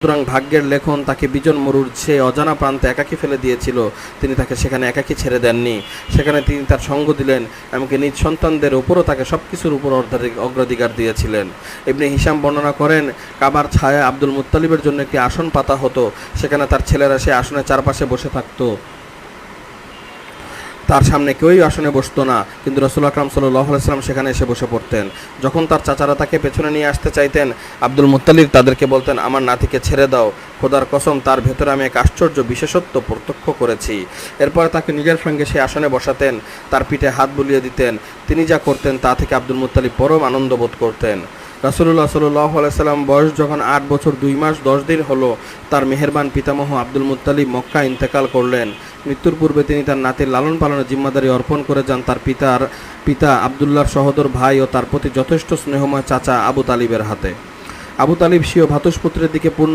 সুতরাং ভাগ্যের লেখন তাকে বিজন মরুর সে অজানা প্রান্তে একাকি ফেলে দিয়েছিল। তিনি তাকে সেখানে একাকি ছেড়ে দেননি। সেখানে তিনি তার সঙ্গ দিলেন, এমনকি নিজ সন্তানদের উপরও তাকে সব কিছুর উপর অগ্রাধিকার দিয়েছিলেন। এমনি হিসাম বর্ণনা করেন, কাবার ছায়া আব্দুল মুত্তালিবের জন্য একটি আসন পাতা হতো, সেখানে তার ছেলেরা সে আসনের চারপাশে বসে থাকতো। তার সামনে কেউই আসনে বসতো না। কিন্তু রসুল আকরাম সাল্লাম সেখানে এসে বসে পড়তেন। যখন তার চাচারা তাকে পেছনে নিয়ে আসতে চাইতেন, আব্দুল মুত্তালিব তাদেরকে বলতেন, আমার নাতিকে ছেড়ে দাও। খোদার কসম, তার ভেতরে আমি এক আশ্চর্য বিশেষত্ব প্রত্যক্ষ করেছি। এরপরে তাকে নিজের সঙ্গে সেই আসনে বসাতেন, তার পিঠে হাত বুলিয়ে দিতেন। তিনি যা করতেন তা থেকে আব্দুল মুত্তালিব পরম আনন্দ বোধ করতেন। রাসুল্লাহ সাল্লাহ সাল্লাম বয়স যখন আট বছর দুই মাস দশ দিন হলো, তার মেহেরবান পিতামহ আব্দুল মুতালিব মক্কা ইন্তেকাল করলেন। মৃত্যুর পূর্বে তিনি তার নাতির লালন পালনের জিম্মাদারি অর্পণ করে যান তার পিতার পিতা আবদুল্লাহর সহোদর ভাই ও তার প্রতি যথেষ্ট স্নেহময় চাচা আবু তালিবের হাতে। আবু তালিব সিও ভাতুষপুত্রের দিকে পূর্ণ